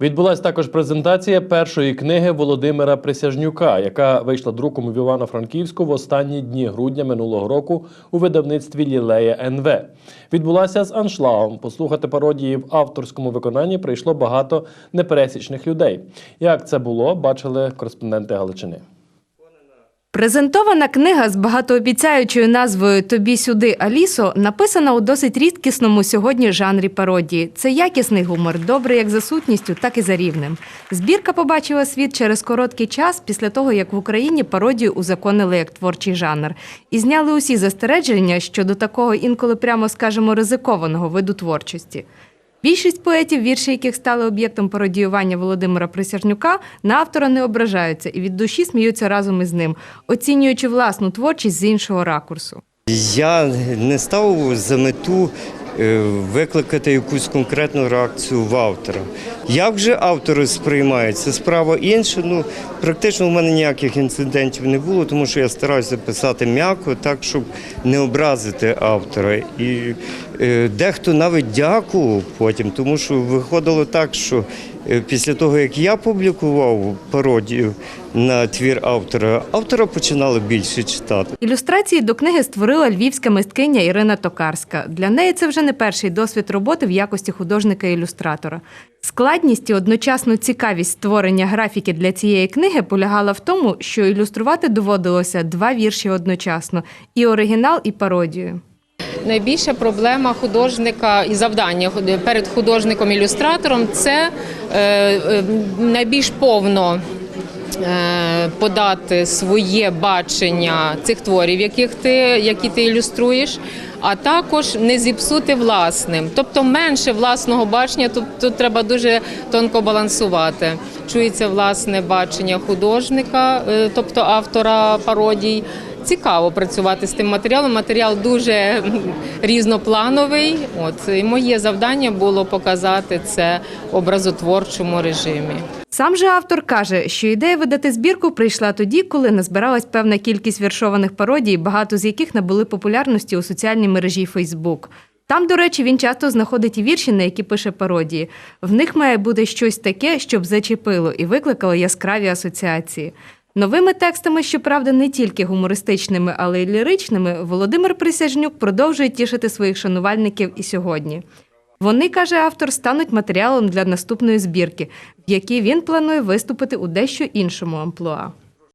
Відбулася також презентація першої книги Володимира Присяжнюка, яка вийшла друком в Івано-Франківську в останні дні грудня минулого року у видавництві Лілея НВ. Відбулася з аншлагом. Послухати пародії в авторському виконанні прийшло багато непересічних людей. Як це було, бачили кореспонденти Галичини. Презентована книга з багатообіцяючою назвою Тобі сюди, Алісо написана у досить рідкісному сьогодні жанрі пародії. Це якісний гумор, добрий як за сутністю, так і за рівнем. Збірка побачила світ через короткий час після того, як в Україні пародію узаконили як творчий жанр, і зняли усі застереження щодо такого інколи прямо скажемо ризикованого виду творчості. Більшість поетів, вірші яких стали об'єктом пародіювання Володимира Присяжнюка, на автора не ображаються і від душі сміються разом із ним, оцінюючи власну творчість з іншого ракурсу. Я не став за мету викликати якусь конкретну реакцію в автора. Як же автори сприймаються? справа інша. Ну, практично в мене ніяких інцидентів не було, тому що я стараюся писати м'яко, так, щоб не образити автора. І е, дехто навіть дякував потім, тому що виходило так, що е, після того, як я публікував пародію на твір автора, автора починали більше читати. Ілюстрації до книги створила львівська мисткиня Ірина Токарська. Для неї це вже не перший досвід роботи в якості художника-ілюстратора. Складність і одночасно цікавість створення графіки для цієї книги полягала в тому, що ілюструвати доводилося два вірші одночасно і оригінал, і пародію. Найбільша проблема художника і завдання перед художником-ілюстратором це е, е, найбільш повно е, подати своє бачення цих творів, яких ти, які ти ілюструєш, а також не зіпсути власним. Тобто менше власного бачення, тут, тут треба дуже тонко балансувати. Чується власне бачення художника, тобто автора пародій. Цікаво працювати з тим матеріалом. Матеріал дуже різноплановий. От і моє завдання було показати це в образотворчому режимі. Сам же автор каже, що ідея видати збірку прийшла тоді, коли назбиралась певна кількість віршованих пародій, багато з яких набули популярності у соціальній мережі Фейсбук. Там, до речі, він часто знаходить і вірші, на які пише пародії. В них має бути щось таке, щоб зачепило і викликало яскраві асоціації. Новими текстами, щоправда, не тільки гумористичними, але й ліричними, Володимир Присяжнюк продовжує тішити своїх шанувальників і сьогодні. Вони, каже автор, стануть матеріалом для наступної збірки, в якій він планує виступити у дещо іншому амплуа.